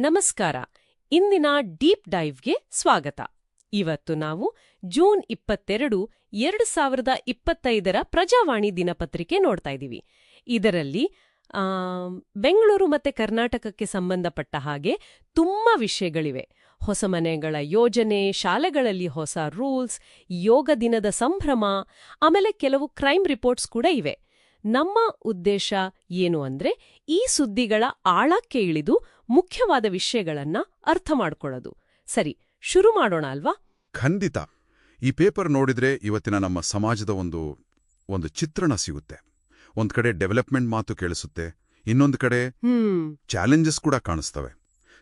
ನಮಸ್ಕಾರ. ಇಂದಿನ ಡೀಪ್ ಡೈವ್ಗೆ ಸ್ವಾಗತ. ಇವತ್ತು ನಾವು ಜೂನ್ ಇಪ್ಪತ್ತೆರಡು, ಎರಡು ಸಾವಿರದ ಇಪ್ಪತ್ತೈದರ ಪ್ರಜಾವಾಣಿ ದಿನಪತ್ರಿಕೆ ನೋಡ್ತಾ ಇದ್ದೀವಿ. ಇದರಲ್ಲಿ ಬೆಂಗಳೂರು ಮತ್ತೆ ಕರ್ನಾಟಕಕ್ಕೆ ಸಂಬಂಧಪಟ್ಟ ಹಾಗೆ ತುಂಬಾ ವಿಷಯಗಳಿವೆ. ಹೊಸ ಮನೆಗಳ ಯೋಜನೆ, ಶಾಲೆಗಳಲ್ಲಿ ಹೊಸ ರೂಲ್ಸ್, ಯೋಗ ದಿನದ ಸಂಭ್ರಮ, ಆಮೇಲೆ ಕೆಲವು ಕ್ರೈಮ್ ರಿಪೋರ್ಟ್ಸ್ ಕೂಡ ಇವೆ. ನಮ್ಮ ಉದ್ದೇಶ ಏನು ಅಂದ್ರೆ ಈ ಸುದ್ದಿಗಳ ಆಳಕ್ಕೆ ಇಳಿದು ಮುಖ್ಯವಾದ ವಿಷಯಗಳನ್ನ ಅರ್ಥ ಮಾಡ್ಕೊಳ್ಳೋದು. ಸರಿ ಶುರು ಮಾಡೋಣ ಅಲ್ವಾ? ಖಂಡಿತ. ಈ ಪೇಪರ್ ನೋಡಿದ್ರೆ ಇವತ್ತಿನ ನಮ್ಮ ಸಮಾಜದ ಒಂದು ಒಂದು ಚಿತ್ರಣ ಸಿಗುತ್ತೆ. ಒಂದ್ ಕಡೆ ಡೆವಲಪ್ಮೆಂಟ್ ಮಾತು ಕೇಳಿಸುತ್ತೆ ಇನ್ನೊಂದು ಕಡೆ ಚಾಲೆಂಜಸ್ ಕೂಡ ಕಾಣಿಸ್ತವೆ.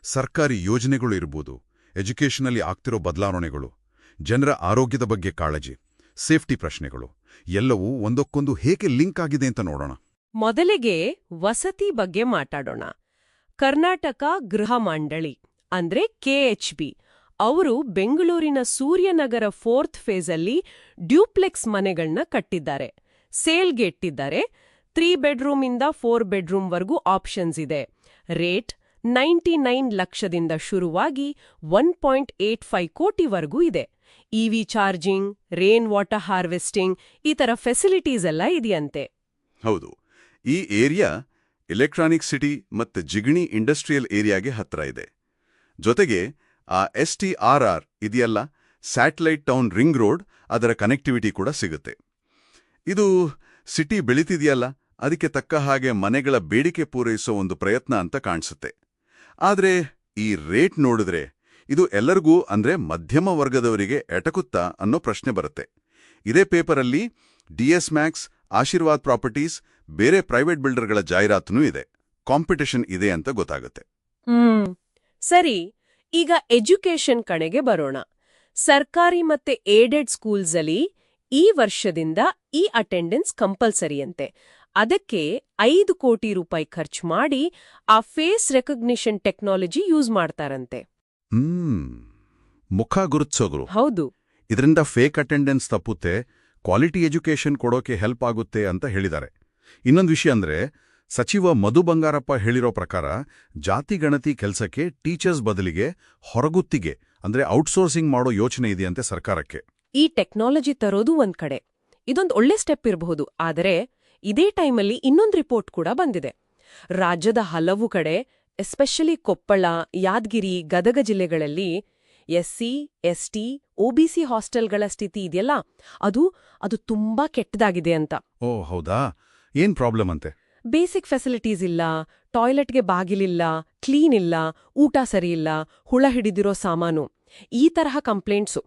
ಸರ್ಕಾರಿ ಯೋಜನೆಗಳು ಇರ್ಬೋದು ಎಜುಕೇಷನಲ್ಲಿ ಆಗ್ತಿರೋ ಬದಲಾವಣೆಗಳು ಜನರ ಆರೋಗ್ಯದ ಬಗ್ಗೆ ಕಾಳಜಿ. ಸೇಫ್ಟಿ ಪ್ರಶ್ನೆಗಳು. ಎಲ್ಲವೂ ಒಂದಕ್ಕೊಂದು ಹೇಗೆ ಲಿಂಕ್ ಆಗಿದೆ ಅಂತ ನೋಡೋಣ. ಮೊದಲಿಗೆ ವಸತಿ ಬಗ್ಗೆ ಮಾತಾಡೋಣ. ಕರ್ನಾಟಕ ಗೃಹ ಮಂಡಳಿ, ಅಂದ್ರೆ ಕೆಎಚ್ಬಿ ಅವರು ಬೆಂಗಳೂರಿನ ಸೂರ್ಯನಗರ ಫೋರ್ತ್ ಫೇಸಲ್ಲಿ ಡ್ಯೂಪ್ಲೆಕ್ಸ್ ಮನೆಗಳನ್ನ ಕಟ್ಟಿದ್ದಾರೆ. ಸೇಲ್ಗೆ ಇಟ್ಟಿದ್ದಾರೆ ತ್ರೀ ಬೆಡ್ರೂಮಿಂದ ಫೋರ್ ಬೆಡ್ರೂಮ್ವರೆಗೂ ಆಪ್ಷನ್ಸ್ ಇದೆ. ರೇಟ್ ನೈಂಟಿ ನೈನ್ ಲಕ್ಷದಿಂದ ಶುರುವಾಗಿ ಒನ್ ಪಾಯಿಂಟ್ ಏಟ್ ಫೈವ್ ಕೋಟಿವರೆಗೂ ಇದೆ. EV charging rain water harvesting ಈ ತರ ಫೆಸಿಲಿಟೀಸ್ ಎಲ್ಲ ಇದೆಯಂತೆ. ಹೌದು. ಈ ಏರಿಯಾ ಎಲೆಕ್ಟ್ರಾನಿಕ್ ಸಿಟಿ ಮತ್ತು ಜಿಗಣಿ ಇಂಡಸ್ಟ್ರಿಯಲ್ ಏರಿಯಾಗೆ ಹತ್ರ ಇದೆ. ಜೊತೆಗೆ ಆ ಎಸ್ ಟಿ ಆರ್ ಆರ್ ಇದೆಯಲ್ಲ ಸ್ಯಾಟಲೈಟ್ ಟೌನ್ ರಿಂಗ್ ರೋಡ್ ಅದರ ಕನೆಕ್ಟಿವಿಟಿ ಕೂಡ ಸಿಗುತ್ತೆ. ಇದು ಸಿಟಿ ಬೆಳೀತಿದೆಯಲ್ಲ, ಅದಕ್ಕೆ ತಕ್ಕ ಹಾಗೆ ಮನೆಗಳ ಬೇಡಿಕೆ ಪೂರೈಸೋ ಒಂದು ಪ್ರಯತ್ನ ಅಂತ ಕಾಣಿಸುತ್ತೆ. ಆದ್ರೆ ಈ ರೇಟ್ ನೋಡಿದ್ರೆ ಇದು ಎಲ್ಲರಿಗೂ, ಅಂದ್ರೆ ಮಧ್ಯಮ ವರ್ಗದವರಿಗೆ ಎಟಕುತ್ತಾ ಅನ್ನೋ ಪ್ರಶ್ನೆ ಬರುತ್ತೆ. ಇದೇ ಪೇಪರಲ್ಲಿ ಡಿಎಸ್ ಮ್ಯಾಕ್ಸ್, ಆಶೀರ್ವಾದ್ ಪ್ರಾಪರ್ಟೀಸ್, ಬೇರೆ ಪ್ರೈವೇಟ್ ಬಿಲ್ಡರ್ಗಳ ಜಾಹೀರಾತನೂ ಇದೆ. ಕಾಂಪಿಟೇಷನ್ ಇದೆ ಅಂತ ಗೊತ್ತಾಗುತ್ತೆ. ಹ್ಮ್. ಸರಿ, ಈಗ ಎಜುಕೇಷನ್ ಕಡೆಗೆ ಬರೋಣ. ಸರ್ಕಾರಿ ಮತ್ತೆ ಏಡೆಡ್ ಸ್ಕೂಲ್ಸ್ ಅಲ್ಲಿ ಈ ವರ್ಷದಿಂದ ಈ ಅಟೆಂಡೆನ್ಸ್ ಕಂಪಲ್ಸರಿಯಂತೆ ಅದಕ್ಕೆ ಐದು ಕೋಟಿ ರೂಪಾಯಿ ಖರ್ಚು ಮಾಡಿ ಆ ಫೇಸ್ ರೆಕಗ್ನಿಷನ್ ಟೆಕ್ನಾಲಜಿ ಯೂಸ್ ಮಾಡ್ತಾರಂತೆ. ಹ್ಮ್ ಮುಖ ಗುರುತಿಸೋಗ್ರು ಹೌದು. ಇದರಿಂದ ಫೇಕ್ ಅಟೆಂಡೆನ್ಸ್ ತಪ್ಪುತ್ತೆ ಕ್ವಾಲಿಟಿ ಎಜುಕೇಷನ್ ಕೊಡೋಕೆ ಹೆಲ್ಪ್ ಆಗುತ್ತೆ ಅಂತ ಹೇಳಿದ್ದಾರೆ. ಇನ್ನೊಂದು ವಿಷಯ ಅಂದ್ರೆ ಸಚಿವ ಮಧು ಬಂಗಾರಪ್ಪ ಹೇಳಿರೋ ಪ್ರಕಾರ ಜಾತಿ ಗಣತಿ ಕೆಲಸಕ್ಕೆ ಟೀಚರ್ಸ್ ಬದಲಿಗೆ ಹೊರಗುತ್ತಿಗೆ ಅಂದ್ರೆ ಔಟ್ಸೋರ್ಸಿಂಗ್ ಮಾಡೋ ಯೋಚನೆ ಇದೆಯಂತೆ ಸರ್ಕಾರಕ್ಕೆ. ಈ ಟೆಕ್ನಾಲಜಿ ತರೋದು ಒಂದ್ ಕಡೆ. ಇದೊಂದು ಒಳ್ಳೆ ಸ್ಟೆಪ್ ಇರಬಹುದು ಆದರೆ ಇದೇ ಟೈಮಲ್ಲಿ ಇನ್ನೊಂದು ರಿಪೋರ್ಟ್ ಕೂಡ ಬಂದಿದೆ. ರಾಜ್ಯದ ಹಲವು ಕಡೆ ಎಸ್ಪೆಷಲಿ ಕೊಪ್ಪಳ ಯಾದಗಿರಿ ಗದಗ ಜಿಲ್ಲೆಗಳಲ್ಲಿ ಎಸ್ಸಿ ಎಸ್ಟಿ ಒಬಿಸಿ ಹಾಸ್ಟೆಲ್ಗಳ ಸ್ಥಿತಿ ಇದೆಯಲ್ಲ? ಅದು ಅದು ತುಂಬಾ ಕೆಟ್ಟದಾಗಿದೆ ಅಂತ. ಓ ಹೌದಾ? ಏನ್ ಪ್ರಾಬ್ಲಮ್ ಅಂತೆ? ಬೇಸಿಕ್ ಫೆಸಿಲಿಟೀಸ್ ಇಲ್ಲ ಟಾಯ್ಲೆಟ್ಗೆ ಬಾಗಿಲಿಲ್ಲ ಕ್ಲೀನ್ ಇಲ್ಲ ಊಟ ಸರಿಯಿಲ್ಲ ಹುಳ ಹಿಡಿದಿರೋ ಸಾಮಾನು. ಈ ತರಹ ಕಂಪ್ಲೇಂಟ್ಸು.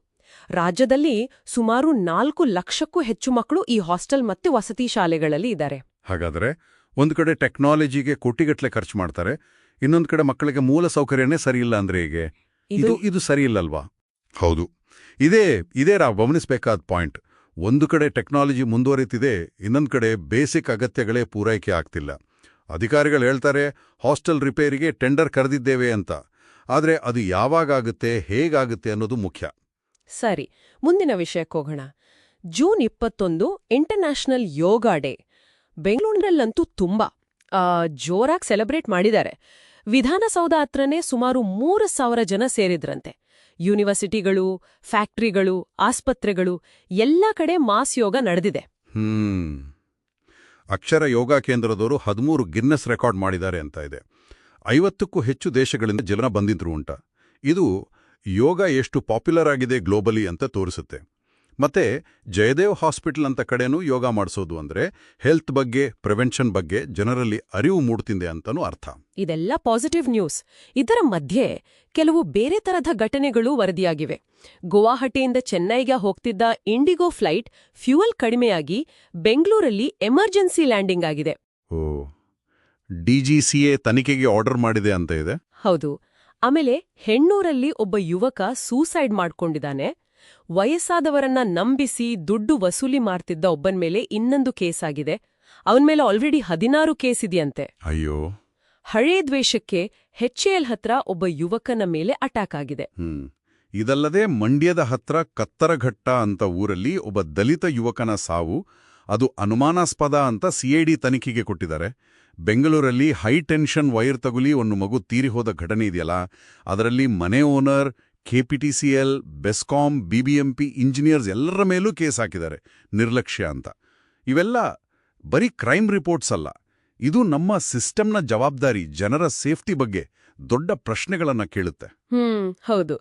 ರಾಜ್ಯದಲ್ಲಿ ಸುಮಾರು ನಾಲ್ಕು ಲಕ್ಷಕ್ಕೂ ಹೆಚ್ಚು ಮಕ್ಕಳು ಈ ಹಾಸ್ಟೆಲ್ ಮತ್ತೆ ವಸತಿ ಶಾಲೆಗಳಲ್ಲಿ ಇದ್ದಾರೆ. ಹಾಗಾದ್ರೆ ಒಂದು ಕಡೆ ಟೆಕ್ನಾಲಜಿಗೆ ಕೋಟಿಗಟ್ಲೆ ಖರ್ಚು ಮಾಡ್ತಾರೆ ಇನ್ನೊಂದ್ ಕಡೆ ಮಕ್ಕಳಿಗೆ ಮೂಲ ಸೌಕರ್ಯನೇ ಸರಿಯಿಲ್ಲ ಅಂದ್ರೆ ಹೇಗೆ? ಇದು ಇದು ಸರಿಯಿಲ್ಲಲ್ವಾ ಹೌದು. ಇದೇ ಇದೇ ರಾ ಗಮನಿಸಬೇಕಾದ ಪಾಯಿಂಟ್. ಒಂದು ಕಡೆ ಟೆಕ್ನಾಲಜಿ ಮುಂದುವರಿತಿದೆ ಇನ್ನೊಂದು ಕಡೆ ಬೇಸಿಕ್ ಅಗತ್ಯಗಳೇ ಪೂರೈಕೆ ಆಗ್ತಿಲ್ಲ. ಅಧಿಕಾರಿಗಳು ಹೇಳ್ತಾರೆ ಹಾಸ್ಟೆಲ್ ರಿಪೇರಿಗೆ ಟೆಂಡರ್ ಕರೆದಿದ್ದೇವೆ ಅಂತ. ಆದರೆ ಅದು ಯಾವಾಗಾಗುತ್ತೆ ಹೇಗಾಗುತ್ತೆ ಅನ್ನೋದು ಮುಖ್ಯ. ಸರಿ ಮುಂದಿನ ವಿಷಯಕ್ಕೆ ಹೋಗೋಣ. ಜೂನ್ ಇಪ್ಪತ್ತೊಂದು ಇಂಟರ್ನ್ಯಾಷನಲ್ ಯೋಗಾ ಡೇ. ಬೆಂಗಳೂರಿನಲ್ಲಂತೂ ತುಂಬಾ ಜೋರಾಗಿ ಸೆಲೆಬ್ರೇಟ್ ಮಾಡಿದ್ದಾರೆ. ವಿಧಾನಸೌಧ ಹತ್ರನೇ ಸುಮಾರು ಮೂರು ಸಾವಿರ ಜನ ಸೇರಿದ್ರಂತೆ. ಯೂನಿವರ್ಸಿಟಿಗಳು, ಫ್ಯಾಕ್ಟ್ರಿಗಳು, ಆಸ್ಪತ್ರೆಗಳು, ಎಲ್ಲ ಕಡೆ ಮಾಸ್ ಯೋಗ ನಡೆದಿದೆ. ಅಕ್ಷರ ಯೋಗ ಕೇಂದ್ರದವರು ಹದಿಮೂರು ಗಿನ್ನೆಸ್ ರೆಕಾರ್ಡ್ ಮಾಡಿದ್ದಾರೆ ಅಂತ ಇದೆ. ಐವತ್ತಕ್ಕೂ ಹೆಚ್ಚು ದೇಶಗಳಿಂದ ಜನ ಬಂದಿದ್ರು ಉಂಟ. ಇದು ಯೋಗ ಎಷ್ಟು ಪಾಪ್ಯುಲರ್ ಆಗಿದೆ ಗ್ಲೋಬಲಿ ಅಂತ ತೋರಿಸುತ್ತೆ. ಮತ್ತೆ ಜಯದೇವ್ ಹಾಸ್ಪಿಟಲ್ ಅಂತ ಕಡೆನೂ ಯೋಗ ಮಾಡಿಸೋದು ಅಂದ್ರೆ ಹೆಲ್ತ್ ಬಗ್ಗೆ ಪ್ರಿವೆನ್ಷನ್ ಬಗ್ಗೆ ಜನರಲ್ಲಿ ಅರಿವು ಮೂಡ್ತಿದೆ ಅಂತನೂ ಅರ್ಥ. ಇದೆಲ್ಲ ಪಾಸಿಟಿವ್ ನ್ಯೂಸ್. ಇದರ ಮಧ್ಯೆ ಕೆಲವು ಬೇರೆ ತರಹದ ಘಟನೆಗಳು ವರದಿಯಾಗಿವೆ. ಗುವಾಹಟಿಯಿಂದ ಚೆನ್ನೈಗೆ ಹೋಗ್ತಿದ್ದ ಇಂಡಿಗೋ ಫ್ಲೈಟ್ ಫ್ಯೂಯಲ್ ಕಡಿಮೆಯಾಗಿ ಬೆಂಗಳೂರಲ್ಲಿ ಎಮರ್ಜೆನ್ಸಿ ಲ್ಯಾಂಡಿಂಗ್ ಆಗಿದೆ. ಓ ಡಿಜಿಸಿಎ ತನಿಖೆಗೆ ಆರ್ಡರ್ ಮಾಡಿದೆ ಅಂತ ಇದೆ? ಹೌದು. ಆಮೇಲೆ ಹೆಣ್ಣೂರಲ್ಲಿ ಒಬ್ಬ ಯುವಕ ಸೂಸೈಡ್ ಮಾಡ್ಕೊಂಡಿದ್ದಾನೆ. ವಯಸ್ಸಾದವರನ್ನ ನಂಬಿಸಿ ದುಡ್ಡು ವಸೂಲಿ ಮಾಡ್ತಿದ್ದ ಒಬ್ಬನ್ ಮೇಲೆ ಇನ್ನೊಂದು ಕೇಸ್ ಆಗಿದೆ. ಅವನ ಮೇಲೆ ಆಲ್ರೆಡಿ ಹದಿನಾರು ಕೇಸ್ ಇದೆಯಂತೆ. ಅಯ್ಯೋ. ಹಳೇ ದ್ವೇಷಕ್ಕೆ ಹೆಚ್ಎಲ್ ಹತ್ರ ಒಬ್ಬ ಯುವಕನ ಮೇಲೆ ಅಟ್ಯಾಕ್ ಆಗಿದೆ. ಇದಲ್ಲದೆ ಮಂಡ್ಯದ ಹತ್ರ ಕತ್ತರಘಟ್ಟ ಅಂತ ಊರಲ್ಲಿ ಒಬ್ಬ ದಲಿತ ಯುವಕನ ಸಾವು ಅದು ಅನುಮಾನಾಸ್ಪದ ಅಂತ ಸಿಐಡಿ ತನಿಖೆಗೆ ಕೊಟ್ಟಿದ್ದಾರೆ. ಬೆಂಗಳೂರಲ್ಲಿ ಹೈ ಟೆನ್ಷನ್ ವೈರ್ ತಗುಲಿ ಒಂದು ಮಗು ತೀರಿ ಹೋದ ಘಟನೆ ಇದೆಯಲ್ಲ ಅದರಲ್ಲಿ ಮನೆ owner KPTCL BESCOM BBMP engineers ಎಲ್ಲರ ಮೇಲೂ ಕೇಸ್ ಹಾಕಿದ್ದಾರೆ ನಿರ್ಲಕ್ಷ್ಯ ಅಂತ. ಇವೆಲ್ಲ ಬರೀ ಕ್ರೈಮ್ ರಿಪೋರ್ಟ್ಸ್ ಅಲ್ಲ ಇದು ನಮ್ಮ ಸಿಸ್ಟಮ್ನ ಜವಾಬ್ದಾರಿ ಜನರ ಸೇಫ್ಟಿ ಬಗ್ಗೆ ದೊಡ್ಡ ಪ್ರಶ್ನೆಗಳನ್ನ ಕೇಳುತ್ತೆ. ಹ್ಮ್ ಹೌದು.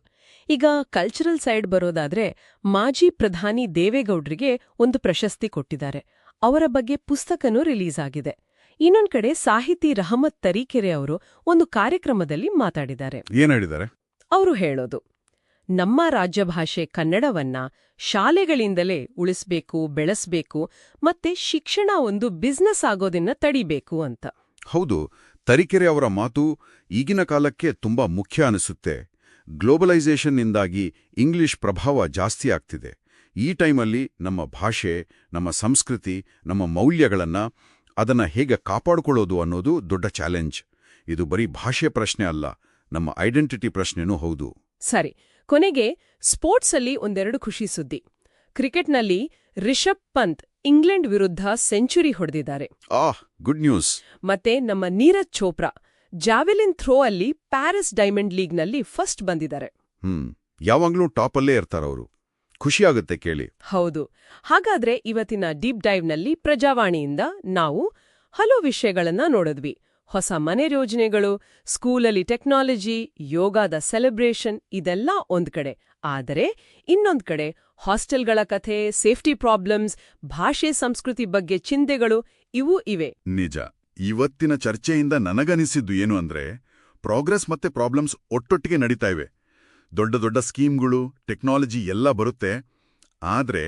ಈಗ ಕಲ್ಚರಲ್ ಸೈಡ್ ಬರೋದಾದ್ರೆ ಮಾಜಿ ಪ್ರಧಾನಿ ದೇವೇಗೌಡ್ರಿಗೆ ಒಂದು ಪ್ರಶಸ್ತಿ ಕೊಟ್ಟಿದ್ದಾರೆ ಅವರ ಬಗ್ಗೆ ಪುಸ್ತಕನೂ ರಿಲೀಸ್ ಆಗಿದೆ. ಇನ್ನೊಂದ್ ಕಡೆ ಸಾಹಿತಿ ರಹಮತ್ ತರೀಕೆರೆ ಅವರು ಒಂದು ಕಾರ್ಯಕ್ರಮದಲ್ಲಿ ಮಾತಾಡಿದ್ದಾರೆ. ಏನ್ ಹೇಳಿದ್ದಾರೆ? ಅವರು ಹೇಳೋದು ನಮ್ಮ ರಾಜ್ಯಭಾಷೆ ಕನ್ನಡವನ್ನ ಶಾಲೆಗಳಿಂದಲೇ ಉಳಿಸ್ಬೇಕು ಬೆಳೆಸ್ಬೇಕು ಮತ್ತೆ ಶಿಕ್ಷಣ ಒಂದು ಬಿಸ್ನೆಸ್ ಆಗೋದನ್ನ ತಡಿಬೇಕು ಅಂತ. ಹೌದು ತರೀಕೆರೆ ಅವರ ಮಾತು ಈಗಿನ ಕಾಲಕ್ಕೆ ತುಂಬಾ ಮುಖ್ಯ ಅನಿಸುತ್ತೆ. ಗ್ಲೋಬಲೈಸೇಷನ್ನಿಂದಾಗಿ ಇಂಗ್ಲಿಷ್ ಪ್ರಭಾವ ಜಾಸ್ತಿ ಆಗ್ತಿದೆ. ಈ ಟೈಮಲ್ಲಿ ನಮ್ಮ ಭಾಷೆ ನಮ್ಮ ಸಂಸ್ಕೃತಿ ನಮ್ಮ ಮೌಲ್ಯಗಳನ್ನ ಅದನ್ನ ಹೇಗೆ ಕಾಪಾಡಿಕೊಳ್ಳೋದು ಅನ್ನೋದು ದೊಡ್ಡ ಚಾಲೆಂಜ್. ಇದು ಬರೀ ಭಾಷೆ ಪ್ರಶ್ನೆ ಅಲ್ಲ ನಮ್ಮ ಐಡೆಂಟಿಟಿ ಪ್ರಶ್ನೆನೂ ಹೌದು. ಸರಿ ಕೊನೆಗೆ ಸ್ಪೋರ್ಟ್ಸ್ ಅಲ್ಲಿ ಒಂದೆರಡು ಖುಷಿ ಸುದ್ದಿ. ಕ್ರಿಕೆಟ್ನಲ್ಲಿ ರಿಷಬ್ ಪಂತ್ ಇಂಗ್ಲೆಂಡ್ ವಿರುದ್ಧ ಸೆಂಚುರಿ ಹೊಡೆದಿದ್ದಾರೆ. Good news. ಮತ್ತೆ ನಮ್ಮ ನೀರಜ್ ಚೋಪ್ರಾ ಜಾವೆಲಿನ್ ಥ್ರೋ ಅಲ್ಲಿ ಪ್ಯಾರಿಸ್ ಡೈಮಂಡ್ ಲೀಗ್ನಲ್ಲಿ ಫಸ್ಟ್ ಬಂದಿದ್ದಾರೆ. ಹ್ಮ್ ಯಾವಾಗ್ಲೂ ಟಾಪಲ್ಲೇ ಇರ್ತಾರವರು ಖುಷಿಯಾಗುತ್ತೆ ಕೇಳಿ. ಹೌದು. ಹಾಗಾದ್ರೆ ಇವತ್ತಿನ ಡೀಪ್ ಡೈವ್ನಲ್ಲಿ ಪ್ರಜಾವಾಣಿಯಿಂದ ನಾವು ಹಲವು ವಿಷಯಗಳನ್ನ ನೋಡಿದ್ವಿ. ಹೊಸ ಮನೆ ಯೋಜನೆಗಳು, ಸ್ಕೂಲಲ್ಲಿ ಟೆಕ್ನಾಲಜಿ, ಯೋಗದ ಸೆಲೆಬ್ರೇಷನ್ ಇದೆಲ್ಲ ಒಂದ್ ಕಡೆ. ಆದರೆ ಇನ್ನೊಂದ್ ಕಡೆ ಹಾಸ್ಟೆಲ್ಗಳ ಕಥೆ, ಸೇಫ್ಟಿ ಪ್ರಾಬ್ಲಮ್ಸ್, ಭಾಷೆ ಸಂಸ್ಕೃತಿ ಬಗ್ಗೆ ಚಿಂತೆಗಳು ಇವು ಇವೆ. ನಿಜ. ಇವತ್ತಿನ ಚರ್ಚೆಯಿಂದ ನನಗನಿಸಿದ್ದು ಏನು ಅಂದ್ರೆ ಪ್ರೋಗ್ರೆಸ್ ಮತ್ತೆ ಪ್ರಾಬ್ಲಮ್ಸ್ ಒಟ್ಟೊಟ್ಟಿಗೆ ನಡೀತಾ ಇವೆ. ದೊಡ್ಡ ದೊಡ್ಡ ಸ್ಕೀಮ್ಗಳು, ಟೆಕ್ನಾಲಜಿ ಎಲ್ಲ ಬರುತ್ತೆ. ಆದ್ರೆ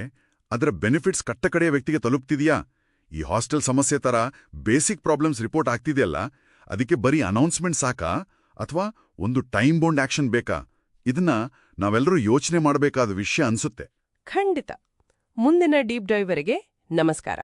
ಅದರ ಬೆನಿಫಿಟ್ಸ್ ಕಟ್ಟಕಡೆಯ ವ್ಯಕ್ತಿಗೆ ತಲುಪ್ತಿದ್ಯಾ? ಈ ಹಾಸ್ಟೆಲ್ ಸಮಸ್ಯೆ ಥರ ಬೇಸಿಕ್ ಪ್ರಾಬ್ಲಮ್ಸ್ ರಿಪೋರ್ಟ್ ಆಗ್ತಿದೆಯಲ್ಲ, ಅದಕ್ಕೆ ಬರೀ ಅನೌನ್ಸ್ಮೆಂಟ್ ಸಾಕಾ? ಅಥವಾ ಒಂದು ಟೈಮ್ ಬೌಂಡ್ ಆಕ್ಷನ್ ಬೇಕಾ? ಇದನ್ನ ನಾವೆಲ್ಲರೂ ಯೋಚನೆ ಮಾಡಬೇಕಾದ ವಿಷಯ ಅನ್ಸುತ್ತೆ. ಖಂಡಿತ. ಮುಂದಿನ ಡೀಪ್ ಡೈವರಿಗೆ ನಮಸ್ಕಾರ.